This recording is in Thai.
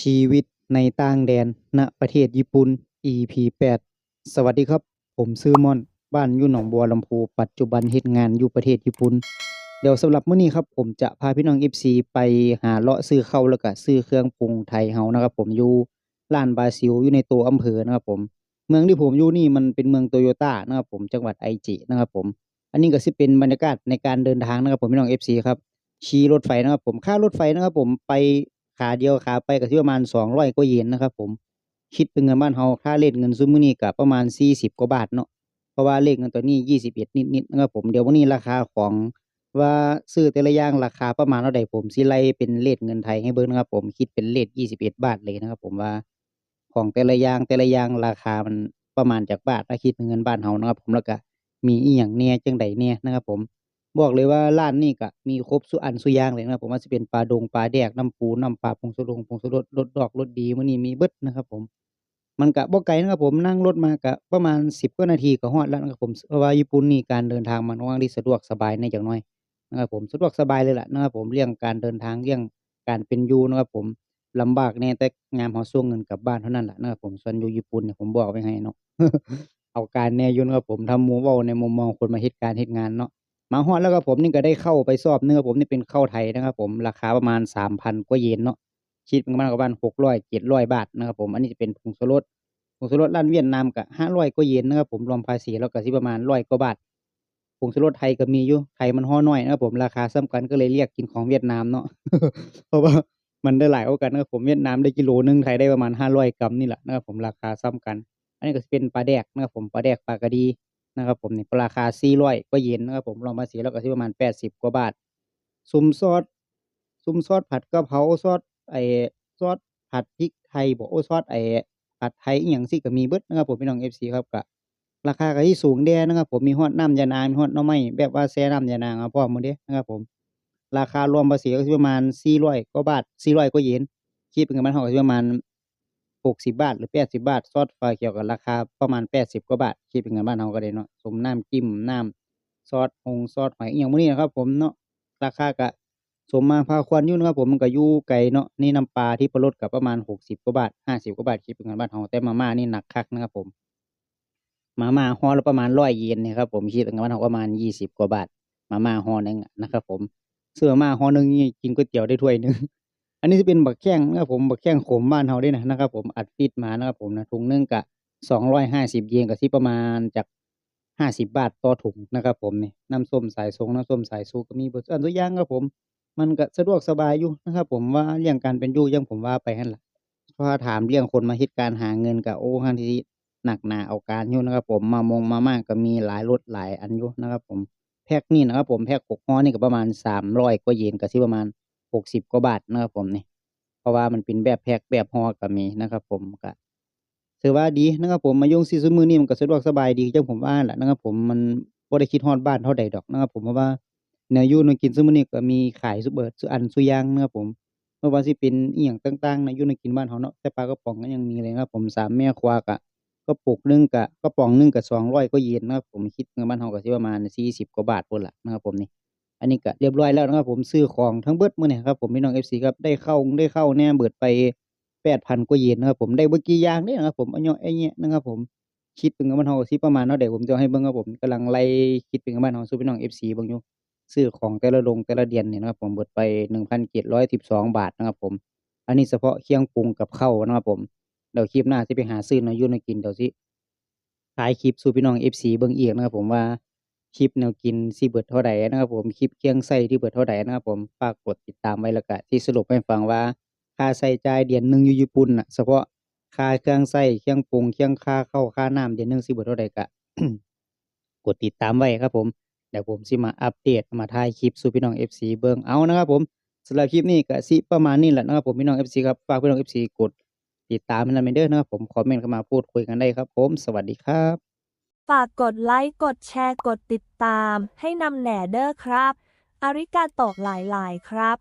ชีวิตในต่างแดน ณ ประเทศญี่ปุ่น EP 8 สวัสดีครับ ผมชื่อม่อน บ้านอยู่หนองบัวลำพู ปัจจุบันเฮ็ดงานอยู่ประเทศญี่ปุ่น เดี๋ยวสำหรับมื้อนี้ครับ ผมจะพาพี่น้อง FC ไปหาเลาะซื้อเข้าแล้วก็ซื้อเครื่องปรุงไทยเฮานะครับ ผมอยู่ร้านบาซิลอยู่ในตัวอำเภอนะครับผม เมืองที่ผมอยู่นี่มันเป็นเมืองโตโยต้านะครับผม จังหวัดไอจินะครับผม อันนี้ก็สิเป็นบรรยากาศในการเดินทางนะครับผมพี่น้อง FC ครับ ขี่รถไฟนะครับผม ค่ารถไฟนะครับผมไป ขาเดียวขาไปก็สิประมาณ200กว่าเยนนะครับ ผม คิดเป็นเงินบ้านเฮาค่าเลทเงินซุมื้อนี้ก็ประมาณ40กว่าบาทเนาะเพราะว่าเลขเงินตัวนี้21นิดๆนะครับผมเดี๋ยววันนี้ราคาของว่าซื้อแต่ละอย่างราคาประมาณเท่าใดผมสิไล่เป็นเรตเงินไทยให้เบิ่งนะครับ ผมคิดเป็นเรต21บเอ็ดบาทเลยนะครับ ผมว่าของแต่ละอย่างแต่ละอย่างราคามันประมาณจักบาทถ้าคิดเป็นเงินบ้านเฮานะครับ ผมแล้วก็มีอิหยังแหน่จั่งใดแหน่นะครับ ผม บอกเลยว่าร้านนี้ก็มีครบซุอันซุอย่างเลยนะครับผมว่าสิเป็นปลาดงปลาแดกน้ำปูน้ำปลาผงชูรงผงชูรสรสดอกรสดีมื้อนี้มีเบิดนะครับผม มันก็บ่ไกลนะครับผมนั่งรถมาก็ประมาณ10กว่านาทีก็ฮอดแล้วนะครับผมเพราะว่าญี่ปุ่นนี่การเดินทางมันค่อนข้างที่สะดวกสบายแหน่จักหน่อยนะครับผมสะดวกสบายเลยล่ะนะครับผมเรื่องการเดินทางเรื่องการเป็นอยู่นะครับผมลำบากแน่แต่ยามเราส่งเงินกลับบ้านเท่านั้นแหละนะครับผมส่วนอยู่ญี่ปุ่นเนี่ยผมบอกไว้ให้เนาะเอาการแน่ยู่นะครับผมถ้าหมู่เว้าในมุมมองคนมาเฮ็ดการเฮ็ดงานเนาะ มาฮอดแล้วครับผมนี่ก็ได้เข้าไปซอบหนึ่งครับผมนี่เป็นข้าวไทยนะครับ ผมราคาประมาณ3,000กว่าเยนเนาะคิดเป็นประมาณประมาณ600 700บาทนะครับ ผมอันนี้จะเป็นผงชูรสผงชูรสร้านเวียดนามก็500กว่าเยนนะครับผมรวมภาษีแล้วก็สิประมาณ100กว่าบาทผงชูรสไทยก็มีอยู่ไทยมันห่อน้อยนะครับผมราคาส่ำกันก็เลยเรียกกินของเวียดนามเนาะเพราะว่ามันได้หลายกว่ากันนะครับผมเวียดนามได้กิโลหนึ่งไทยได้ประมาณ500กรัมนี่แหละนะครับผมราคาส่ำกัน อันนี้ก็เป็นปลาแดกนะครับผมปลาแดกปลากระดี นะครับผมนี่ราคา400กว่าเยนนะครับผมรวมภาษีแล้วก็สิประมาณ80กว่าบาทซุมซอสซุมซอสผัดกะเพราซอสไอซอสผัดพริกไทยบ่โอ้ซอสไอผัดไทยอิหยังซี้ก็มีเบิดนะครับผมพี่น้อง FC ครับก็ราคาก็สิสูงแหน่นะครับผมมีฮอดน้ำยานางมีฮอดน่อไม้แบบว่าแช่น้ำยานางเอาพร้อมหมดเดะนะครับผมราคารวมภาษีก็สิประมาณ400กว่าบาท400กว่าเยนคิดเป็นเงินบ้านเฮาก็สิประมาณ 60บาท หรือ80บาท ซอสฝาเขียวก็ราคาประมาณ80กว่าบาท คิดเป็นเงินบ้านเฮาก็ได้เนาะสมน้ำจิ้มน้ำซอสหงซอสหอยอิหยังพวกนี้นะครับ ผมเนาะราคาก็สมมาพาควรอยู่นะครับผมมันก็อยู่ไกลเนาะนี่น้ำปลาทิพรสก็ประมาณ60กว่าบาท50กว่าบาทคิดเป็นเงินบ้านเฮาแต่มาม่านี่หนักคักนะครับผมมาม่าห่อละประมาณ100เยนนี่ยครับผมคิดเป็นเงินบ้านเฮาประมาณ20กว่าบาท มาม่าห่อหนึ่งนะครับ ผมซื้อมาม่าห่อหนึ่งนี่กินก๋วยเตี๋ยวได้ถ้วยหนึ่ง อันนี้สิเป็นบักแข้งนะครับผมบักแข้งขมบ้านเฮาเดะนะนะครับ ผมอัดฟีดมานะครับผมนะถุงนึ่งก็250เยนก็สิประมาณจัก50บาทต่อถุงนะครับผมนี่น้ำส้มสายสงน้ำส้มสายชูก็มีบิดซุอันซุอย่างครับผม มันก็สะดวกสบายอยู่นะครับผมว่าเรื่องการเป็นอยู่ย่างผมว่าไปหันละพราถามเรื่องคนมาฮ็ดการหาเงินก็โอ้ค่อนข้างที่หนักหนาเอาการอยู่นะครับผมมามงมามาก็มีหลายรสหลายอันอยู่นะครับผมแพ็กนี่นะครับผมแพ็ก6ห่อนี่ก็ประมาณ300กว่าเยนก็สิประมาณ 60กว่าบาทนะครับผมนี่ เพราะว่ามันเป็นแบบแพ็กแบบห่อก็มีนะครับ ผมก็ถือว่าดีนะครับผมมายู่งซี้ซุมื้อนี้มันก็สะดวกสบายดีจังผมว่านั่นล่ะนะครับ ผมมันบ่ได้คิดฮอดบ้านเท่าใดดอกนะครับ ผมเพราะว่าแนวอยู่แนกินซุมื้อนี้ก็มีขายซุเบิดซุอันซุอยางนะครับผมบ่ว่าสิเป็นอิหยังต่างๆแนยู่แนกินบ้านเฮาเนาะแต่ปลากระป๋องก็ยังมีเลยนะครับ ผมสามแม่ครัวก็กระปุกนึ่งก็กระป๋องนึ่งก็200กว่าเย็นนะครับผมคิดเงินบ้านเฮาก็สิประมาณ40กว่าบาทพู้นละนะครับผมนี่ อันนี้ก็เรียบร้อยแล้วนะครับผมซื้อของทั้งเบิดมื้อนี้ครับผมพี่น้อง FC ครับได้เข้าได้เข้าแน่เบิดไป8,000กว่าเยนนะครับผมได้บ่กี่ยางเดะนะครับผมอะเยาะแอะแยนะครับผมคิดเป็นเงินบ้านเฮาสิประมาณเท่าใดผมจะให้เบิ่งครับผมกำลังไล่คิดเป็นเงินบ้านเฮาสู่พี่น้อง FC เบิ่งอยู่ซื้อของแต่ละดงแต่ละเดือนเนี่ยนะครับผมเบิดไป1,712บสองบาทนะครับผม อันนี้เฉพาะเครื่องปรุงกับข้าวนะครับผมเดี๋ยวคลิปหน้าสิไปหาซื้อนวอยู่นกินเดี๋ยวสิถ่ายคลิปสู่พี่น้อง FC เบิ่งอีกนะครับผมว่า คลิปแนวกินสิเบิดเท่าใดนะครับผมคลิปเครื่องใช้ที่เบิดเท่าใดนะครับผมฝากกดติดตามไว้แล้วก็สิสรุปให้ฟังว่า ค่าใช้จ่ายเดือนหนึ่งอยู่ญี่ปุ่นน่ะเฉพาะค่าเครื่องใช้เครื่องปรุงเครื่องค่าเข้าค่าน้ำเดือนหนึ่งสิเบิดเท่าใดก็กดติดตามไว้ครับผมเดี๋ยวผมสิมาอัปเดตมาถ่ายคลิปสู่พี่น้อง FC เบิ่งเอานะครับผมสำหรับคลิปนี้ก็สิประมาณนี้แหละนะครับผมพี่น้อง FC ครับฝากพี่น้อง FC กดติดตามให้นำเด้อนะครับผมคอมเมนต์เข้ามาพูดคุยกันได้ครับผม สวัสดีครับ ฝากกดไลค์ กดแชร์ กดติดตาม ให้นำแหน่เด้อครับ อาริกาโตะหลาย ๆ ครับ